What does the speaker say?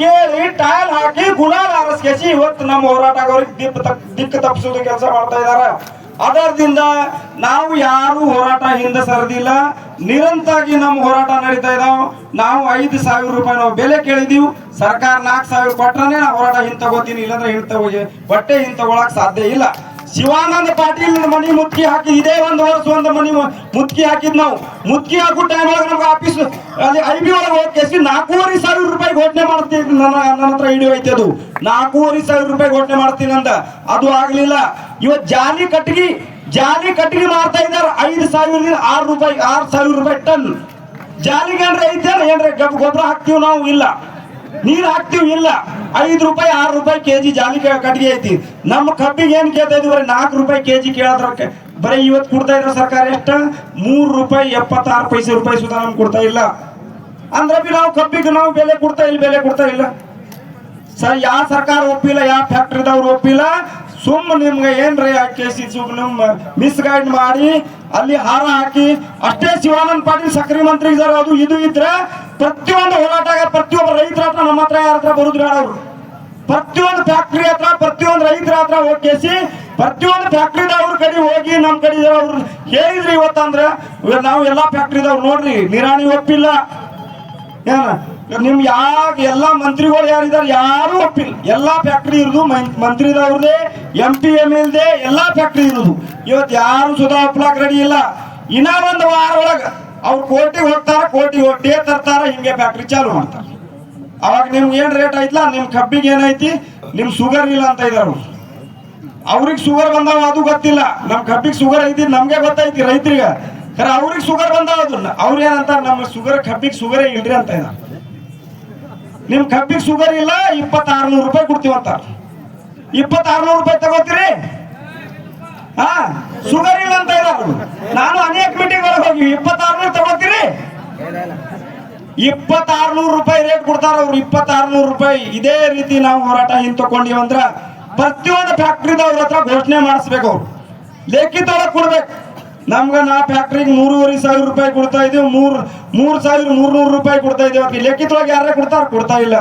ಕೇಳಿ, ಟೈಲ್ ಹಾಕಿ ಗುಲಾಲ್ ಹಾರಿಸ್ಕೇಸಿ ಇವತ್ತು ನಮ್ಮ ಹೋರಾಟಗಾರರಿಗೆ ದಿಕ್ಕು ತಪ್, ದಿಕ್ಕು ತಪ್ಪಿಸೋದು ಕೆಲಸ ಮಾಡ್ತಾ ಇದಾರ. ಅದರದಿಂದ ನಾವು ಯಾರು ಹೋರಾಟ ಹಿಂದೆ ಸರದಿಲ್ಲ. ನಿರಂತರಾಗಿ ನಮ್ಮ ಹೋರಾಟ ನಡೀತಾ ಇದಾವ. ನಾವು ಐದು ಸಾವಿರ ರೂಪಾಯಿ ನಾವು ಬೆಲೆ ಕೇಳಿದೀವಿ. ಸರ್ಕಾರ ನಾಲ್ಕು ಸಾವಿರ ಕೊಟ್ಟರೆ ನಾವು ಹೋರಾಟ ಹಿಂದೆ ತಗೋತೀನಿ, ಇಲ್ಲಾಂದ್ರೆ ಹಿಂದೆ ಹೋಗಿ ಬಟ್ಟೆ ಹಿಂದೆ ತಗೊಳಕ್ ಸಾಧ್ಯ ಇಲ್ಲ. ಶಿವಾನಂದ ಪಾಟೀಲ್ ಮನಿ ಮುತ್ಕಿ ಹಾಕಿ, ಇದೇ ಒಂದು ವರ್ಷ ಒಂದು ಮನಿ ಮುತ್ಕಿ ಹಾಕಿದ್ ನಾವು. ಮುತ್ಕಿ ಹಾಕೋ ಟೈಮ್ ಒಳಗೆ ನಮ್ಗೆ ಆಫೀಸ್ ಅಲ್ಲಿ ಐ ಬಿ ಒಳಗೆ ಹೋಗಿ ನಾಲ್ಕೂವರೆ ಸಾವಿರ ಘೋಷಣೆ ಮಾಡ್ತೀನಿ ನನ್ನ ನನ್ನ ಹತ್ರ ಹಿಡಿಯೋ ಐತೆ ಅದು. ನಾಲ್ಕೂವರೆ ಸಾವಿರ ರೂಪಾಯಿ ಘೋಷಣೆ ಮಾಡ್ತೀನಿ ಅಂತ. ಅದು ಆಗ್ಲಿಲ್ಲ. ಇವತ್ತು ಜಾಲಿ ಕಟ್ಟಿಗೆ ಜಾಲಿ ಕಟ್ಟಿಗೆ ಮಾರ್ತಾ ಇದ್ದಾರೆ. ಐದು ಸಾವಿರದಿಂದ ಆರು ರೂಪಾಯಿ, ಆರು ಸಾವಿರ ರೂಪಾಯಿ ಟನ್. ಜಾಲಿಗೆ ಅಂದ್ರೆ ಐತೆ ಏನ್ರಿ? ಗಬ್, ಗೊಬ್ಬರ ಹಾಕ್ತಿವಿ ನಾವು? ಇಲ್ಲ. ನೀರು ಹಾಕ್ತಿವಿ? ಇಲ್ಲ. ಐದು ರೂಪಾಯಿ, ಆರು ರೂಪಾಯಿ ಕೆಜಿ ಜಾಲಿ ಕಟ್ಟಿಗೆ ಐತಿ. ನಮ್ಮ ಕಬ್ಬಿಗೆ ಏನ್ ಕೇಳ್ತಾ ಬರೀ ನಾಲ್ಕು ರೂಪಾಯಿ ಕೆಜಿ ಕೇಳೋದ್ರಕ್ಕೆ ಬರೀ ಇವತ್ತು ಕೊಡ್ತಾ ಇದ್ರೆ ಸರ್ಕಾರ ಎಷ್ಟು? ಮೂರು ರೂಪಾಯಿ ಎಪ್ಪತ್ತಾರು ಪೈಸೆ ರೂಪಾಯಿ ಸುಧಾ ನಮ್ಗೆ ಕೊಡ್ತಾ ಇಲ್ಲ. ಅಂದ್ರೆ ಬಿ ನಾವು ಕಬ್ಬಿಗೆ ನಾವು ಬೆಲೆ ಕೊಡ್ತಾ ಇಲ್ಲ, ಬೆಲೆ ಕೊಡ್ತಾ ಇಲ್ಲ. ಸರ್ ಯಾವ ಸರ್ಕಾರ ಒಪ್ಪಿಲ್ಲ ಯಾವ ಫ್ಯಾಕ್ಟ್ರಿದವ್ರು ಒಪ್ಪಿಲ್ಲ ಸುಮ್ಮ ನಿಮ್ಗೆ ಏನ್ರಿ ಕೇಸಿ ಸುಮ್ ನಿಮ್ ಮಿಸ್ಗೈಡ್ ಮಾಡಿ, ಅಲ್ಲಿ ಹಾರ ಹಾಕಿ, ಅಷ್ಟೇ ಶಿವಾನಂದ ಪಾಟೀಲ್ ಸಕ್ರಿ ಮಂತ್ರಿ ಇದಾರೆ, ಅದು ಇದು ಇದ್ರೆ ಪ್ರತಿಯೊಂದು ಹೋರಾಟ ಪ್ರತಿಯೊಬ್ಬ ರೈತರ ಹತ್ರ ನಮ್ಮ ಹತ್ರ ಯಾರ ಹತ್ರ ಬರುದು ಬೇಡ ಅವರು. ಪ್ರತಿಯೊಂದು ಫ್ಯಾಕ್ಟ್ರಿ ಹತ್ರ, ಪ್ರತಿಯೊಂದು ರೈತರ ಹತ್ರ ಹೋಗಿಸಿ ಪ್ರತಿಯೊಂದು ಫ್ಯಾಕ್ಟ್ರಿದವ್ರ ಕಡೆ ಹೋಗಿ ನಮ್ಮ ಕಡೆ ಅವ್ರು ಹೇಳಿದ್ರಿ ಇವತ್ತಂದ್ರೆ, ನಾವು ಎಲ್ಲಾ ಫ್ಯಾಕ್ಟ್ರಿದವ್ರು ನೋಡ್ರಿ, ನಿರಾಣಿ ಒಪ್ಪಿಲ್ಲ. ನಿಮ್ ಯಾವ ಎಲ್ಲಾ ಮಂತ್ರಿಗಳು ಯಾರಿದಾರೆ ಯಾರು ಒಪ್ಪಿಲ್ಲ. ಎಲ್ಲಾ ಫ್ಯಾಕ್ಟ್ರಿ ಇರುದು ಮಂತ್ರಿದವ್ರದೇ ಎಂ ಪಿ ಎಂ ಎಲ್ದೆ ಎಲ್ಲಾ ಫ್ಯಾಕ್ಟ್ರಿ ಇರುದು. ಇವತ್ತು ಯಾರು ಸುಧಾ ಒಪ್ಲಾಕ್ ರೆಡಿ ಇಲ್ಲ. ಇನ್ನ ಒಂದು ವಾರ ಒಳಗ ಅವ್ರು ಕೋರ್ಟಿಗೆ ಹೋಗ್ತಾರ, ಕೋರ್ಟಿಗೆ ಹೊಟ್ಟೆ ತರ್ತಾರ, ಹಿಂಗೆ ಫ್ಯಾಕ್ಟ್ರಿ ಚಾಲು ಮಾಡ್ತಾರ. ಅವಾಗ ನಿಮ್ಗೆ ಏನ್ ರೇಟ್ ಐತ್ಲಾ? ನಿಮ್ ಕಬ್ಬಿಗೆ ಏನೈತಿ ನಿಮ್ ಶುಗರ್ ಇಲ್ಲ ಅಂತ ಇದಾರ ಅವ್ರಿಗೆ ಶುಗರ್ ಬಂದಾವ ಅದು ಗೊತ್ತಿಲ್ಲ. ನಮ್ ಕಬ್ಬಿಗೆ ಶುಗರ್ ಐತಿ, ನಮ್ಗೆ ಗೊತ್ತೈತಿ ರೈತರಿಗೆ. ಖರೆ ಅವ್ರಿಗೆ ಶುಗರ್ ಬಂದಾವ ಅದನ್ನ. ಅವ್ರ ಏನಂತಾರೆ, ನಮ್ಮ ಶುಗರ್ ಕಬ್ಬಿಗೆ ಶುಗರ್ ಇಲ್ರಿ ಅಂತ ಇದ್ದಾರೆ ನಿಮ್ ಕಬ್ಬಿಗೆ ಶುಗರ್ ಇಲ್ಲ, ಇಪ್ಪತ್ತಾರ್ನೂರು ರೂಪಾಯಿ ಕೊಡ್ತೀವಿ ಅಂತಾರ. ಇಪ್ಪತ್ತಾರ್ನೂರು ರೂಪಾಯಿ ತಗೋತೀರಿ? ಹಾ ಶುಗರ್ ಇಲ್ಲ ಅಂತ ಇದ್ದಾರೆ ನಾನು ಅನೇಕ ಮೀಟಿಂಗ್ ಒಳಗೆ ಹೋಗಿ, ಇಪ್ಪತ್ತಾರ್ನೂರು ತಗೋತೀರಿ? ಇಪ್ಪತ್ತಾರ್ನೂರು ರೂಪಾಯಿ ರೇಟ್ ಕೊಡ್ತಾರ ಅವ್ರು. ಇಪ್ಪತ್ತಾರ್ನೂರು ರೂಪಾಯಿ. ಇದೇ ರೀತಿ ನಾವು ಹೋರಾಟ ಹಿಂದ್ ತಕೊಂಡಿವಿ ಅಂದ್ರ ಪ್ರತಿಯೊಂದು ಫ್ಯಾಕ್ಟ್ರಿದವ್ರ ಹತ್ರ ಘೋಷಣೆ ಮಾಡಿಸ್ಬೇಕು ಅವ್ರು. ಲೇಖಿತೊಳಗೆ ಕೊಡ್ಬೇಕು. ನಮ್ಗ ನಾ ಫ್ಯಾಕ್ಟ್ರಿಗೆ ಮೂರುವರೆ ಸಾವಿರ ರೂಪಾಯಿ ಕೊಡ್ತಾ ಇದೀವಿ, ಮೂರ್ ಮೂರ್ ಸಾವಿರ ಮೂರ್ನೂರು ರೂಪಾಯಿ ಕೊಡ್ತಾ ಇದೀವಿ. ಲೇಖಿತೊಳಗೆ ಯಾರೇ ಕೊಡ್ತಾರ? ಕೊಡ್ತಾ ಇಲ್ಲ.